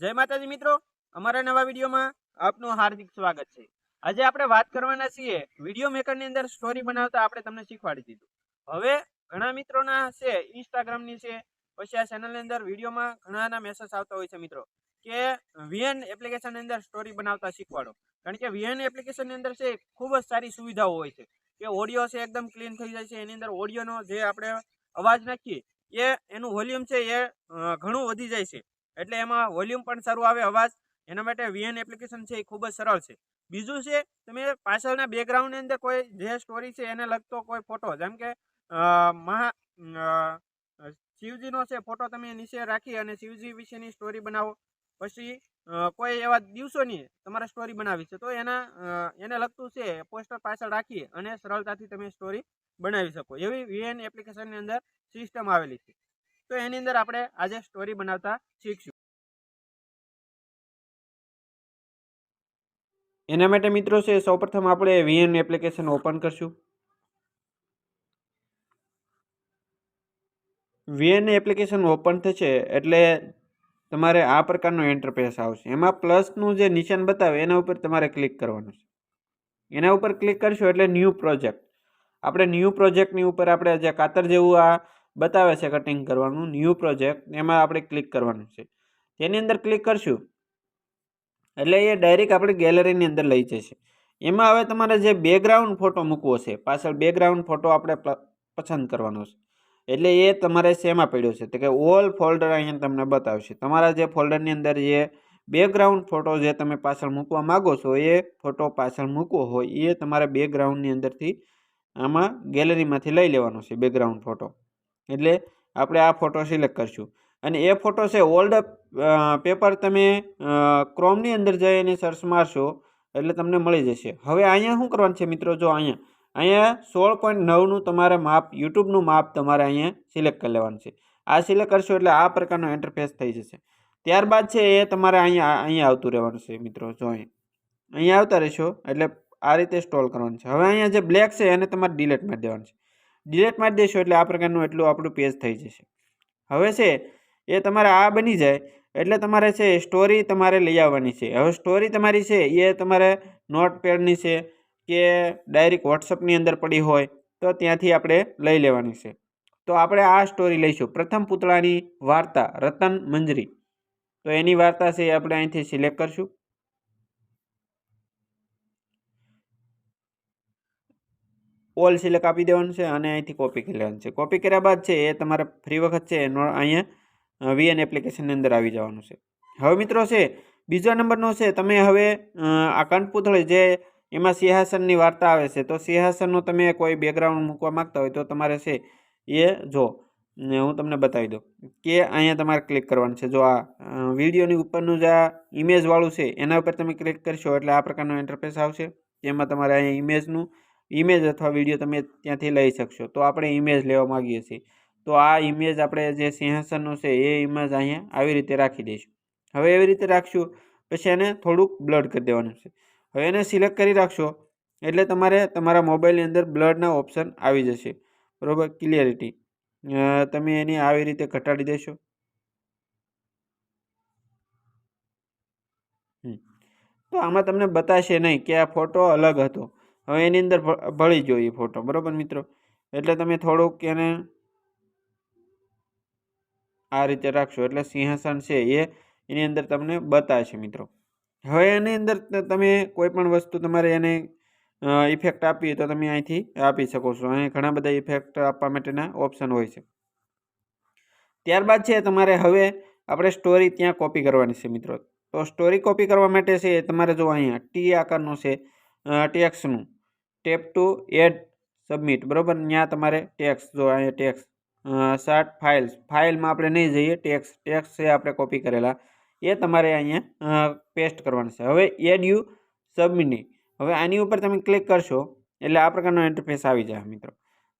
જય માતાજી મિત્રો. અમારા નવા વિડીયોમાં આપનું હાર્દિક સ્વાગત છે. આજે આપણે વાત કરવાના છીએ વીડિયો મેકરની અંદર સ્ટોરી બનાવતા આપણે તમને શીખવાડી દીધું. હવે ઘણા મિત્રોના છે ઇન્સ્ટાગ્રામની છે, પછી આ ચેનલની અંદર વિડીયોમાં ઘણાના મેસેજ આવતા હોય છે મિત્રો. કે વીએન એપ્લિકેશનની અંદર સ્ટોરી બનાવતા શીખવાડો. કારણ કે વીએન એપ્લિકેશનની અંદર છે ખૂબ જ સારી સુવિધાઓ હોય છે. કે ઓડિયો છે એકદમ ક્લીન થઈ જાય છે. એની અંદર ઓડિયોનો જે આપણે અવાજ નાખીએ, એ એનું વોલ્યુમ છે એ ઘણું વધી જાય છે. એટલે એમાં વોલ્યુમ પણ સારું આવે, અવાજ. એના માટે વીએન એપ્લિકેશન છે એ ખૂબ જ સરળ છે. બીજું છે, તમે પાછળના બેકગ્રાઉન્ડની અંદર કોઈ જે સ્ટોરી છે એને લગતો કોઈ ફોટો જેમ કે મહા શિવજીનો છે ફોટો તમે નીચે રાખી અને શિવજી વિશેની સ્ટોરી બનાવો. પછી કોઈ એવા દિવસોની તમારે સ્ટોરી બનાવી છે, તો એના એને લગતું છે પોસ્ટર પાછળ રાખી અને સરળતાથી તમે સ્ટોરી બનાવી શકો. એવી વીએન એપ્લિકેશનની અંદર સિસ્ટમ આવેલી છે. તો એની અંદર આપણે આજે સ્ટોરી બનાવતા શીખશું. એના માટે મિત્રો છે, સૌપ્રથમ આપણે વીએન એપ્લિકેશન ઓપન કરશું. વીએન એપ્લિકેશન ઓપન થશે એટલે તમારે આ પ્રકારનો ઇન્ટરફેસ આવશે. એમાં પ્લસનું જે નિશાન બતાવે, એના ઉપર તમારે ક્લિક કરવાનું છે. એના ઉપર ક્લિક કરશો એટલે ન્યૂ પ્રોજેક્ટ આપણે ન્યૂ પ્રોજેક્ટની ઉપર આપણે જે કાતર જેવું આ બતાવે છે કટિંગ કરવાનું ન્યૂ પ્રોજેક્ટ એમાં આપણે ક્લિક કરવાનું છે. તેની અંદર ક્લિક કરશું. એટલે એ ડાયરેક્ટ આપણે ગેલેરીની અંદર લઈ જશે. એમાં હવે તમારે જે બેકગ્રાઉન્ડ ફોટો મૂકવો છે, પાછળ બેકગ્રાઉન્ડ ફોટો આપણે પસંદ કરવાનો છે. એટલે એ તમારે શેમાં પડ્યો છે? તો કે ઓલ ફોલ્ડર અહીંયા તમને બતાવશે. તમારા જે ફોલ્ડરની અંદર જે બેકગ્રાઉન્ડ ફોટો જે તમે પાછળ મૂકવા માગો છો, એ ફોટો પાછળ મૂકવો હોય, એ તમારે બેકગ્રાઉન્ડની અંદરથી આમાં ગેલેરીમાંથી લઈ લેવાનો છે બેકગ્રાઉન્ડ ફોટો એટલે આપણે આ ફોટો સિલેક્ટ કરશું. અને એ ફોટો છે ઓલ્ડ પેપર તમે ક્રોમની અંદર જઈને સર્ચ મારશો એટલે તમને મળી જશે. હવે અહીંયા શું કરવાનું છે મિત્રો? જો અહીંયા અહીંયા સોળ પોઈન્ટ નવનું તમારે માપ યુટ્યુબનું માપ તમારે અહીંયા સિલેક્ટ કરી લેવાનું છે. આ સિલેક્ટ કરશો એટલે આ પ્રકારનો ઇન્ટરફેસ થઈ જશે. ત્યારબાદ છે એ તમારે અહીંયા અહીંયા આવતું રહેવાનું છે મિત્રો, જો અહીં અહીંયા આવતા રહેશો એટલે આ રીતે સ્ટોલ કરવાનું છે. હવે અહીંયા જે બ્લેક છે એને તમારે ડિલેટ મારી દેવાનું છે. ડિલેટ મારી દેશો એટલે આ પ્રકારનું એટલું આપણું પેજ થઈ જશે. હવે છે એ તમારે આ બની જાય. એટલે તમારે છે સ્ટોરી તમારે લઈ આવવાની છે. હવે સ્ટોરી તમારી છે, એ તમારે નોટ પેડની છે કે ડાયરેક્ટ વોટ્સઅપની અંદર પડી હોય તો ત્યાંથી આપણે લઈ લેવાની છે. તો આપણે આ સ્ટોરી લઈશું. પ્રથમ પૂતળાની વાર્તા, રતન મંજરી. તો એની વાર્તા છે એ આપણે અહીંથી સિલેક્ટ કરશું. ઓલ સિલેક્ટ આપી દેવાનું છે અને અહીંથી કોપી કરી લેવાનું છે. કોપી કર્યા બાદ છે એ તમારે ફ્રી વખત છે એનો અહીંયા વીએન એપ્લિકેશનની અંદર આવી જવાનું છે. હવે મિત્રો છે, બીજા નંબરનો છે, તમે હવે આ કંઠપૂતળી જે એમાં સિંહાસનની વાર્તા આવે છે, તો સિંહાસનનું તમે કોઈ બેકગ્રાઉન્ડ મૂકવા માગતા હોય તો તમારે છે, એ જો, ને હું તમને બતાવી દઉં, કે અહીંયા તમારે ક્લિક કરવાનું છે. જો આ વિડીયોની ઉપરનું જે આ ઇમેજવાળું છે, એના ઉપર તમે ક્લિક કરશો એટલે આ પ્રકારનો ઇન્ટરફેસ આવશે. એમાં તમારે અહીંયા ઇમેજનું ઇમેજ અથવા વીડિયો તમે ત્યાંથી લઈ શકશો. તો આપણે ઇમેજ લેવા માગીએ છીએ. તો આ ઇમેજ આપણે જે સિંહાસનનું છે, એ ઇમેજ અહીંયા આવી રીતે રાખી દઈશું. હવે એવી રીતે રાખશું, પછી એને થોડુંક બ્લડ કરી દેવાનું છે. હવે એને સિલેક્ટ કરી રાખશો, એટલે તમારે તમારા મોબાઈલની અંદર બ્લડના ઓપ્શન આવી જશે. બરાબર? ક્લિયરિટી તમે એની આવી રીતે ઘટાડી દેશો. તો આમાં તમને બતાશે નહીં કે આ ફોટો અલગ હતો. હવે એની અંદર ભળી ગયો એ ફોટો બરાબર મિત્રો? એટલે તમે થોડુંક એને આ રીતે રાખશો એટલે સિંહાસન છે એ એની અંદર તમને બતાવશે મિત્રો. હવે એની અંદર તમે કોઈ પણ વસ્તુ તમારે એને ઇફેક્ટ આપવી તો તમે અહીંથી આપી શકો છો. અહીં ઘણા બધા ઇફેક્ટ આપવા માટેના ઓપ્શન હોય છે. ત્યારબાદ છે તમારે હવે આપણે સ્ટોરી ત્યાં કોપી કરવાની છે મિત્રો. તો સ્ટોરી કોપી કરવા માટે છે તમારે જો અહીંયા ટી આકારનું છે ટેક્સનું ટેપ ટુ એડ સબમિટ બરાબર? ત્યાં તમારે ટેક્સ જો અહીંયા ટેક્સ સાત ફાઇલ્સ ફાઇલમાં આપણે નહીં જઈએ ટેક્સ ટેક્સ છે આપણે કોપી કરેલા. એ તમારે અહીંયા પેસ્ટ કરવાનું છે. હવે એડ યુ સબમિટ હવે આની ઉપર તમે ક્લિક કરશો, એટલે આ પ્રકારનો ઇન્ટરફેસ આવી જાય મિત્રો.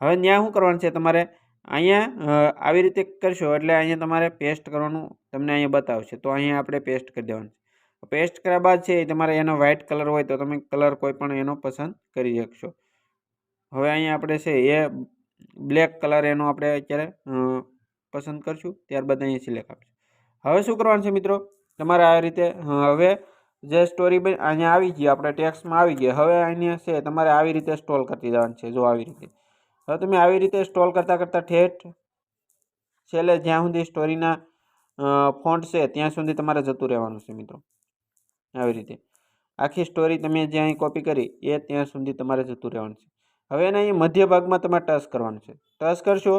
હવે ત્યાં શું કરવાનું છે તમારે? અહીંયા આવી રીતે કરશો એટલે અહીંયા તમારે પેસ્ટ કરવાનું તમને અહીંયા બતાવશે. તો અહીંયા આપણે પેસ્ટ કરી દેવાનું છે. પેસ્ટ કર્યા બાદ છે તમારે એનો વ્હાઇટ કલર હોય તો તમે કલર કોઈ પણ એનો પસંદ કરી શકશો. હવે અહીંયા આપણે છે એ બ્લેક કલર એનો આપણે અત્યારે પસંદ કરશું, ત્યારબાદ અહીંયા સિલેક્ટ આપીશું. હવે શું કરવાનું છે મિત્રો? તમારે આ રીતે હવે જે સ્ટોરી અહીંયા આવી ગઈ, આપણે ટેક્સમાં આવી ગઈ, હવે અહીંયા છે, તમારે આવી રીતે સ્ટોલ કરતી જવાનું છે, જો આવી રીતે. હવે તમે આવી રીતે સ્ટોલ કરતાં કરતાં ઠેઠ, છેલ્લે જ્યાં સુધી સ્ટોરીના ફોન્ટ છે, ત્યાં સુધી તમારે જતું રહેવાનું છે મિત્રો. આવી રીતે. આખી સ્ટોરી તમે જ્યાં કોપી કરી, એ ત્યાં સુધી તમારે જતું રહેવાનું છે. હવે એને અહીં મધ્ય ભાગમાં તમારે ટચ કરવાનું છે. ટચ કરશો,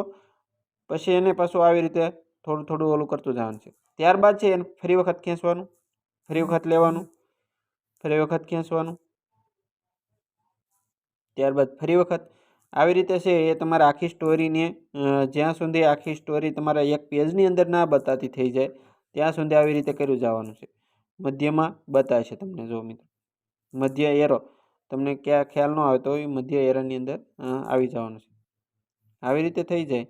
પછી એને પાછું આવી રીતે થોડું થોડું ઓલું કરતું જવાનું છે. ત્યારબાદ છે એને ફરી વખત ખેંચવાનું, ફરી વખત લેવાનું, ફરી વખત ખેંચવાનું. ત્યારબાદ ફરી વખત આવી રીતે છે એ તમારા આખી સ્ટોરીને જ્યાં સુધી આખી સ્ટોરી તમારા એક પેજની અંદર ના બતાતી થઈ જાય, ત્યાં સુધી આવી રીતે કર્યું જવાનું છે. મધ્યમાં બતાવશે તમને જો મિત્રો. મધ્ય એરો. તમને ક્યાં ખ્યાલ ન આવે તો એ મધ્ય એરાની અંદર આવી જવાનું છે. આવી રીતે થઈ જાય,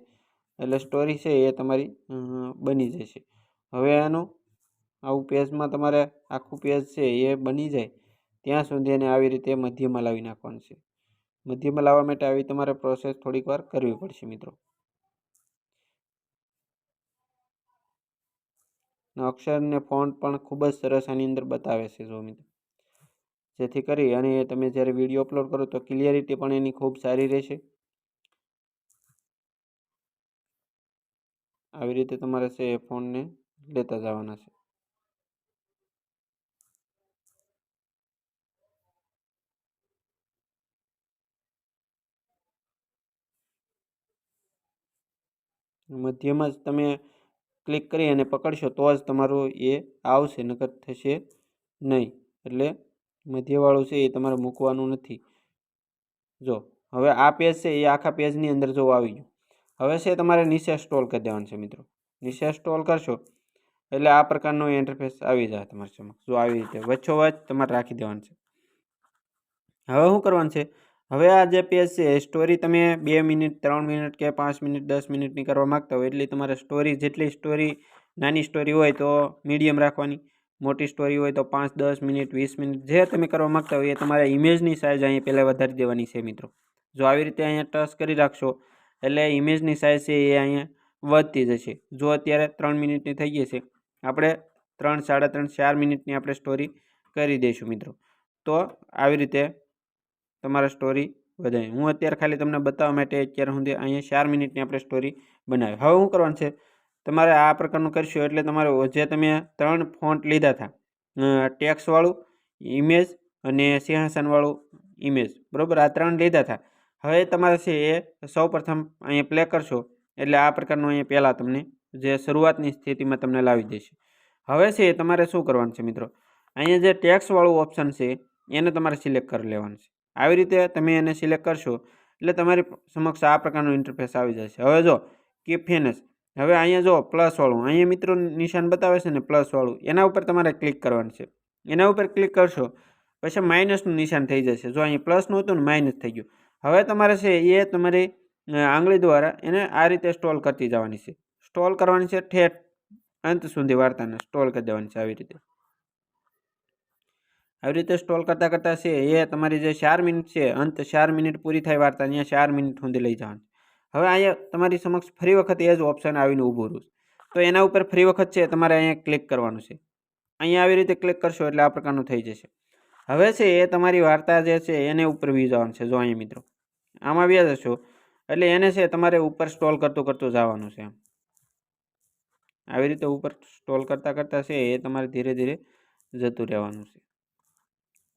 એટલે સ્ટોરી છે એ તમારી બની જશે. હવે આનું, આવું પેજમાં તમારે આખું પેજ છે એ બની જાય, ત્યાં સુધી એને આવી રીતે મધ્યમાં લાવી નાખવાનું છે. મધ્યમાં લાવવા માટે આવી તમારે પ્રોસેસ થોડીક વાર કરવી પડશે મિત્રો. અક્ષર ને ફોન્ટ પણ ખૂબ જ સરસ આની અંદર બતાવે છે જો મિત્રો. જેથી કરી અને તમે જ્યારે વીડિયો અપલોડ કરો તો ક્લિયરિટી પણ એની ખૂબ સારી રહેશે. આવી રીતે તમારે છે એ ફોનને લેતા જવાના છે. મધ્યમાં જ તમે ક્લિક કરી અને પકડશો તો જ તમારું એ આવશે, નકર થશે નહીં. એટલે મધ્યવાળું છે એ તમારે મૂકવાનું નથી. જો, હવે આ પેજ છે એ આખા પેજની અંદર જો આવી ગયું. હવે છે તમારે નીચે સ્ટોલ કરી દેવાનું છે મિત્રો. નીચે સ્ટોલ કરશો એટલે આ પ્રકારનો ઇન્ટરફેસ આવી જાય તમારી સમક્ષ. જો આવી રીતે વચ્ચોવચ્ચ તમારે રાખી દેવાનું છે. હવે શું કરવાનું છે? હવે આ જે પેજ છે એ સ્ટોરી તમે બે મિનિટ, ત્રણ મિનિટ કે પાંચ મિનિટ, દસ મિનિટની કરવા માગતા હોય એટલી તમારે સ્ટોરી જેટલી સ્ટોરી નાની સ્ટોરી હોય તો મીડિયમ રાખવાની. મોટી સ્ટોરી હોય તો પાંચ, દસ મિનિટ, વીસ મિનિટ જે તમે કરવા માગતા હોય એ તમારે ઇમેજની સાઇઝ અહીંયા પહેલાં વધારી દેવાની છે મિત્રો. જો આવી રીતે અહીંયા ટચ કરી રાખશો, એટલે ઇમેજની સાઇઝ છે એ અહીંયા વધતી જશે. જો અત્યારે ત્રણ મિનિટની થઈ ગઈ છે, આપણે ત્રણ, સાડા ત્રણ, ચાર મિનિટની આપણે સ્ટોરી કરી દઈશું મિત્રો. તો આવી રીતે તમારા સ્ટોરી વધારે. હું અત્યારે ખાલી તમને બતાવવા માટે અત્યારે સુધી અહીંયા ચાર મિનિટની આપણે સ્ટોરી બનાવી. હવે શું કરવાનું છે તમારે આ પ્રકારનું કરશો એટલે તમારે જે તમે ત્રણ ફોન્ટ લીધા હતા ટેક્સવાળું ઇમેજ અને સિંહાસનવાળું ઇમેજ બરાબર? આ ત્રણ લીધા હતા હવે તમારે છે એ સૌ પ્રથમ અહીંયા પ્લે કરશો, એટલે આ પ્રકારનું અહીંયા પહેલાં તમને જે શરૂઆતની સ્થિતિમાં તમને લાવી દેશે. હવે છે તમારે શું કરવાનું છે મિત્રો? અહીંયા જે ટેક્સવાળું ઓપ્શન છે, એને તમારે સિલેક્ટ કરી લેવાનું છે. આવી રીતે તમે એને સિલેક્ટ કરશો, એટલે તમારી સમક્ષ આ પ્રકારનું ઇન્ટરફેસ આવી જશે. હવે જો કે ફેનસ હવે અહીંયા જો પ્લસવાળું અહીંયા મિત્રો નિશાન બતાવે છે ને પ્લસવાળું એના ઉપર તમારે ક્લિક કરવાનું છે. એના ઉપર ક્લિક કરશો, પછી માઇનસનું નિશાન થઈ જશે. જો અહીંયા પ્લસનું હતું ને માઇનસ થઈ ગયું. હવે તમારે છે એ તમારી આંગળી દ્વારા એને આ રીતે સ્ટોલ કરતી જવાની છે. સ્ટોલ કરવાની છે ઠેઠ, અંત સુધી વાર્તાને સ્ટોલ કરી દેવાની છે આવી રીતે. આવી રીતે સ્ટોલ કરતાં કરતાં છે એ તમારી જે ચાર મિનિટ છે, અંત ચાર મિનિટ પૂરી થાય વાર્તા, અહીંયા ચાર મિનિટ સુધી લઈ જવાનું. હવે અહીંયા તમારી સમક્ષ ફરી વખત એ જ ઓપ્શન આવીને ઊભું રહ્યું તો એના ઉપર ફરી વખત છે તમારે અહીંયા ક્લિક કરવાનું છે. અહીંયા આવી રીતે ક્લિક કરશો એટલે આ પ્રકારનું થઈ જશે. હવે છે એ તમારી વાર્તા જે છે એને ઉપર વી જવાનું છે. જો અહીંયા મિત્રો, આમાં વ્યા જશો એટલે એને છે તમારે ઉપર સ્ટોલ કરતું કરતું જવાનું છે આવી રીતે ઉપર સ્ટોલ કરતાં કરતાં છે એ તમારે ધીરે ધીરે જતું રહેવાનું છે.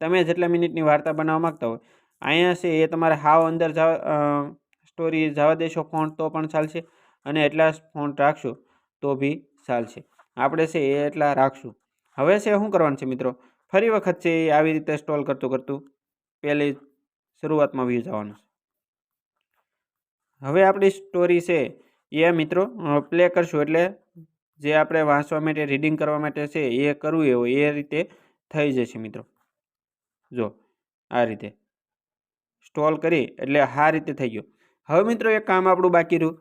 તમે જેટલા મિનિટની વાર્તા બનાવવા માગતા હોય, અહીંયા છે એ તમારે હાવ અંદર જવા સ્ટોરી જવા દેશો ફોન્ટ તો પણ ચાલશે અને એટલા ફોન્ટ રાખશો તો બી ચાલશે. આપણે છે એ એટલા રાખશું. હવે છે શું કરવાનું છે મિત્રો? ફરી વખત છે એ આવી રીતે સ્ટોલ કરતું કરતું પહેલી શરૂઆતમાં વ્યૂ જવાનું છે. હવે આપણી સ્ટોરી છે એ મિત્રો પ્લે કરશું એટલે જે આપણે વાંચવા માટે રીડિંગ કરવા માટે છે એ કરવું એ એ રીતે થઈ જશે મિત્રો. જો, આ રીતે. સ્ટોલ કરી એટલે આ રીતે થઈ ગયો. હવે મિત્રો એક કામ આપણું બાકી રહ્યું.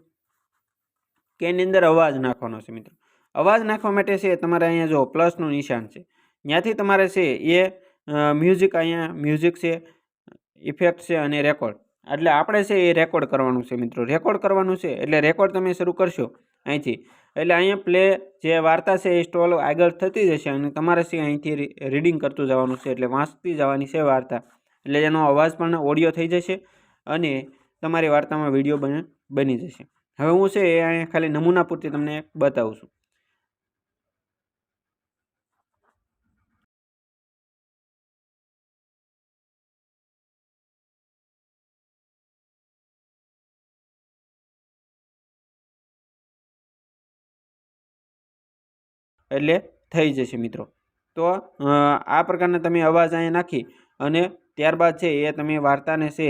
કે એની અંદર અવાજ નાખવાનો છે મિત્રો. અવાજ નાખવા માટે છે તમારે અહીંયા જો પ્લસનું નિશાન છે. ત્યાંથી તમારે છે એ મ્યુઝિક અહીંયા મ્યુઝિક છે ઇફેક્ટ છે અને રેકોર્ડ એટલે આપણે છે એ રેકોર્ડ કરવાનું છે મિત્રો. રેકોર્ડ કરવાનું છે એટલે રેકોર્ડ તમે શરૂ કરશો અહીંથી. એટલે અહીંયા પ્લે જે વાર્તા છે એ સ્ટોલ આગળ થતી જશે અને તમારે છે અહીંથી રીડિંગ કરતું જવાનું છે. એટલે વાંચતી જવાની છે વાર્તા. એટલે એનો અવાજ પણ ઓડિયો થઈ જશે અને તમારી વાર્તામાં વીડિયો બને, બની જશે. હવે હું છે એ અહીંયા ખાલી નમૂના પૂરતી તમને બતાવું છું. એટલે થઈ જશે મિત્રો. તો આ પ્રકારના તમે અવાજ અહીંયા નાખી અને ત્યારબાદ છે એ તમે વાર્તાને છે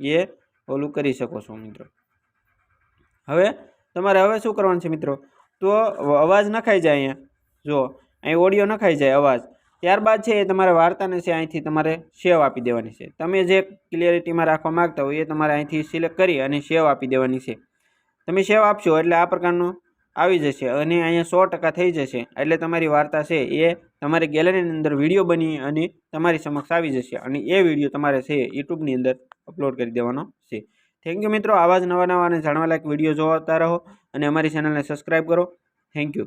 એ ઓલું કરી શકો છો મિત્રો. હવે તમારે હવે શું કરવાનું છે મિત્રો? તો અવાજ નખાઈ જાય અહીંયા. જો અહીં ઓડિયો નખાઈ જાય અવાજ. ત્યારબાદ છે એ તમારે વાર્તાને છે અહીંથી તમારે સેવ આપી દેવાની છે. તમે જે ક્લિયરિટીમાં રાખવા માગતા હોય એ તમારે અહીંથી સિલેક્ટ કરી અને સેવ આપી દેવાની છે. તમે સેવ આપશો એટલે આ પ્રકારનું આવી જશે અને અહીંયા સો ટકા થઈ જશે. એટલે તમારી વાર્તા છે એ તમારી ગેલેરીની અંદર વીડિયો બની અને તમારી સમક્ષ આવી જશે અને એ વીડિયો તમારે છે યુટ્યુબની અંદર અપલોડ કરી દેવાનો થેન્ક યુ મિત્રો. આવા જ નવા નવા અને જાણવાલાયક વીડિયો જોતા રહો અને અમારી ચેનલને સબસ્ક્રાઈબ કરો. Thank you